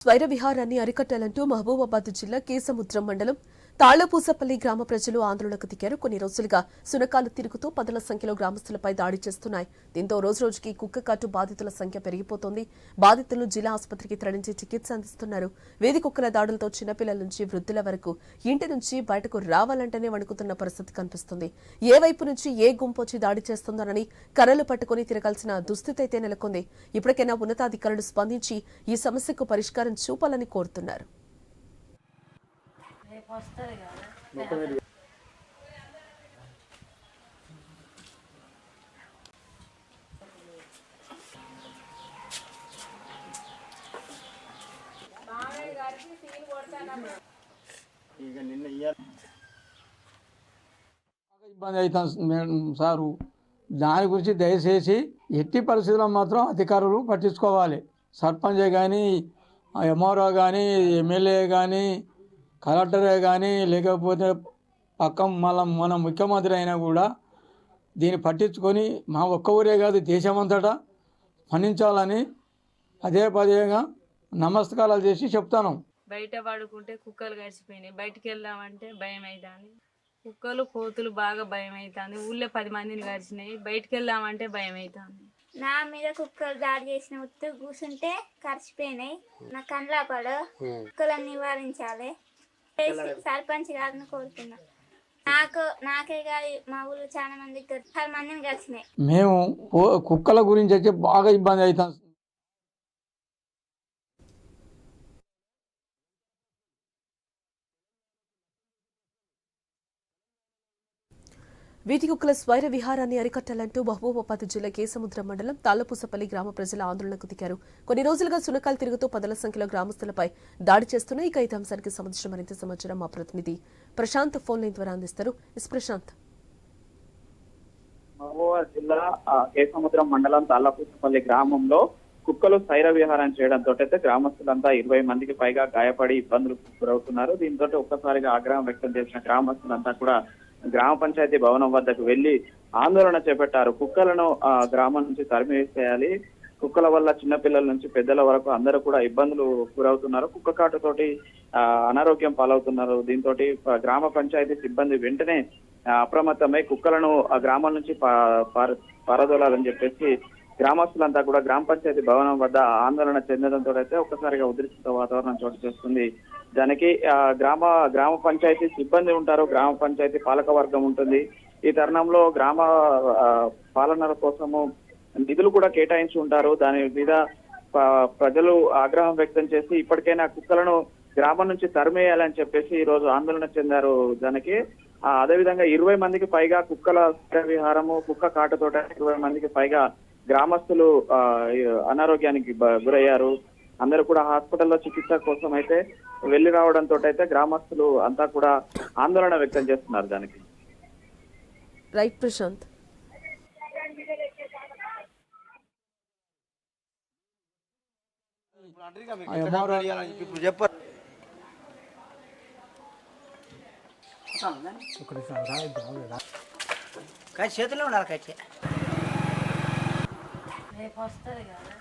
స్వైర విహారాన్ని అరికట్టాలంటూ మహబూబాబాద్ జిల్లా కేసముద్రం మండలం తాళ్ళపూసపల్లి గ్రామ ప్రజలు ఆందోళనకు దిగారు. కొన్ని రోజులుగా సునకాలు తిరుగుతూ పదుల సంఖ్యలో గ్రామస్తులపై దాడి చేస్తున్నాయి. దీంతో రోజురోజుకి కుక్క కాటు బాధితుల సంఖ్య పెరిగిపోతోంది. బాధితులు జిల్లా ఆసుపత్రికి తరలించి చికిత్స అందిస్తున్నారు. వేది కుక్కల దాడులతో చిన్నపిల్లల నుంచి వృద్ధుల వరకు ఇంటి నుంచి బయటకు రావాలంటేనే వణుకుతున్న పరిస్థితి కనిపిస్తుంది. ఏ వైపు నుంచి ఏ గుంపు వచ్చి దాడి చేస్తుందోనని కర్రలు పట్టుకుని తిరగాల్సిన దుస్థితి అయితే నెలకొంది. ఇప్పటికైనా ఉన్నతాధికారులు స్పందించి ఈ సమస్యకు పరిష్కారం చూపాలని కోరుతున్నారు. వస్తుంది కదా. ఇక నిన్న ఇయ్యాలి. బాగా ఇబ్బంది అవుతుంది మేడం సారు. దాని గురించి దయచేసి ఎట్టి పరిస్థితుల్లో మాత్రం అధికారులు పట్టించుకోవాలి. సర్పంచ్ కానీ ఎంఆర్ఓ కానీ ఎమ్మెల్యే కానీ కలెక్టరే కానీ లేకపోతే పక్క మన మన ముఖ్యమంత్రి అయినా కూడా దీన్ని పట్టించుకొని మా ఒక్క ఊరే కాదు దేశమంతటా స్పందించాలని పదే పదేగా నమస్కారాలు చేసి చెప్తాను. బయట పడుకుంటే కుక్కలు గడిచిపోయినాయి బయటికి వెళ్దామంటే భయం అవుతుంది కుక్కలు కోతులు బాగా భయం అవుతుంది ఊళ్ళో పది మందిని గడిచినాయి బయటికి వెళ్దామంటే భయం అవుతుంది నా మీద కుక్కలు దాడి చేసిన ఉత్తు కూర్చుంటే కరిచిపోయినాయి నా కండ్ల పడు కుక్కలను నివారించాలి. సర్పంచ్ గారిని కోరుతున్నా. నాకు నాకే కాదు మా ఊళ్ళో చాలా మంది పది మందిని కలిసినాయి. మేము కుక్కల గురించి అయితే బాగా ఇబ్బంది అవుతాం. వీటి కుక్కల స్వైర విహారాన్ని అరికట్టాలంటూ మహబూబాబాద్ జిల్లా కేసముద్ర మండలం తాళ్ళపూసపల్లి గ్రామ ప్రజల ఆందోళనకు దిగారు. కొన్ని రోజులుగా సునకాలు తిరుగుతూ పదల సంఖ్యలో గ్రామస్తులపై దాడి చేస్తున్న ఈ అంశానికి సంబంధించిన మరింత సమాచారం మా ప్రతినిధి ప్రశాంత్ ఫోన్ లైన్ ద్వారా అందిస్తారు. ఎస్ ప్రశాంత్. మహబూబాబాద్ జిల్లా కేసముద్రం మండలం తాళ్ళపూసపల్లి గ్రామంలో కుక్కలు సైర విహారం చేయడంతో అయితే గ్రామస్తులంతా ఇరవై మందికి పైగా గాయపడి ఇబ్బందులు గురవుతున్నారు. దీంతో ఒక్కసారిగా ఆగ్రహం వ్యక్తం చేసిన గ్రామస్తులంతా కూడా గ్రామ పంచాయతీ భవనం వద్దకు వెళ్ళి ఆందోళన చేపట్టారు. కుక్కలను ఆ, గ్రామం నుంచి తరిమివేసేయాలి కుక్కల వల్ల చిన్నపిల్లల నుంచి పెద్దల వరకు అందరూ కూడా ఇబ్బందులు గురవుతున్నారు. కుక్క కాటుతోటి ఆ, అనారోగ్యం పాలవుతున్నారు. దీంతో గ్రామ పంచాయతీ సిబ్బంది వెంటనే అప్రమత్తమై కుక్కలను ఆ గ్రామం నుంచి పా- పారదోలాలని చెప్పేసి గ్రామస్తులంతా కూడా గ్రామ పంచాయతీ భవనం వద్ద ఆందోళన చెందడంతో అయితే ఒక్కసారిగా ఉద్రిక్త వాతావరణం చోటు చేస్తుంది దానికి ఆ, గ్రామ గ్రామ పంచాయతీ సిబ్బంది ఉంటారు గ్రామ పంచాయతీ పాలక వర్గం ఉంటుంది. ఈ తరుణంలో గ్రామ ఆ, పాలన కోసము నిధులు కూడా కేటాయించి ఉంటారు. దాని మీద ప్రజలు ఆగ్రహం వ్యక్తం చేసి ఇప్పటికైనా కుక్కలను గ్రామం నుంచి తరిమేయాలని చెప్పేసి ఈ రోజు ఆందోళన చెందారు. దానికి అదేవిధంగా ఇరవై మందికి పైగా కుక్కల విహారము కుక్క కాటుతోట ఇరవై మందికి పైగా గ్రామస్తులు అనారోగ్యానికి గురయ్యారు. అందరూ కూడా హాస్పిటల్లో చికిత్స కోసం అయితే వెళ్ళి రావడంతో అయితే గ్రామస్తులు అంతా కూడా ఆందోళన వ్యక్తం చేస్తున్నారు దానికి. రైట్ ప్రశాంత్. చెప్పారు చేతిలో ఉండాలి కచ్చి రేపు వస్తుంది కదా